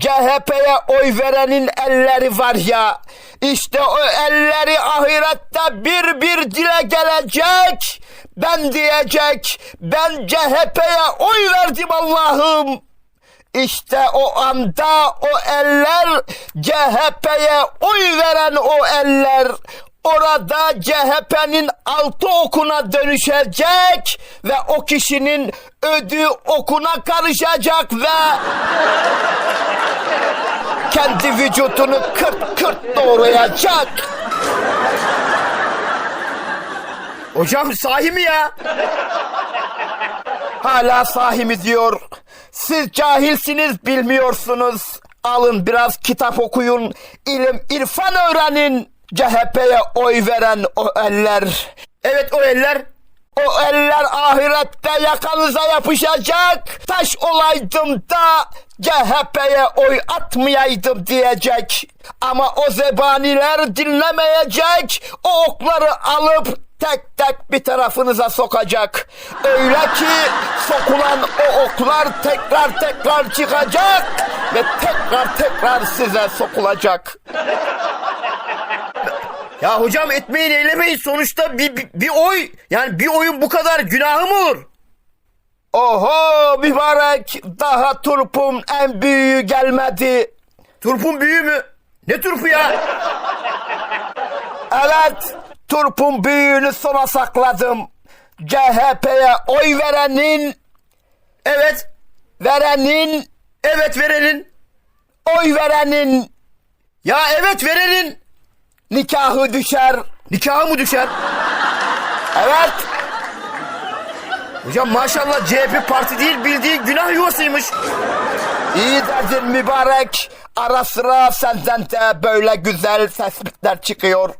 CHP'ye oy verenin elleri var ya. İşte o elleri ahirette bir bir dile gelecek. Ben diyecek. Ben CHP'ye oy verdim Allah'ım. İşte o anda o eller CHP'ye oy veren o eller orada CHP'nin altı okuna dönüşecek ve o kişinin ödü okuna karışacak ve kendi vücudunu kırt kırt doğrayacak. Hocam sahi mi ya? Hala sahi mi diyor. Siz cahilsiniz bilmiyorsunuz. Alın biraz kitap okuyun. ilim irfan öğrenin. CHP'ye oy veren o eller. Evet o eller. O eller ahirette yakanıza yapışacak. Taş olaydım da CHP'ye oy atmayaydım diyecek. Ama o zebaniler dinlemeyecek. O okları alıp tek tek bir tarafınıza sokacak. Öyle ki sokulan o oklar tekrar tekrar çıkacak ve tekrar tekrar size sokulacak. Ya hocam etmeyin eylemeyin sonuçta bir, bir, bir oy yani bir oyun bu kadar günahı mı olur? Oho mübarek daha turpun en büyüğü gelmedi. Turpun büyüğü mü? Ne turpu ya? Evet, turpun büyüğünü sona sakladım. CHP'ye oy verenin, evet, verenin, evet verenin, oy verenin, ya evet verenin nikahı düşer. Nikahı mı düşer? Evet. Hocam maşallah CHP parti değil bildiği günah yuvasıymış. İyi dedin mübarek. Ara sıra senden de böyle güzel tespitler çıkıyor.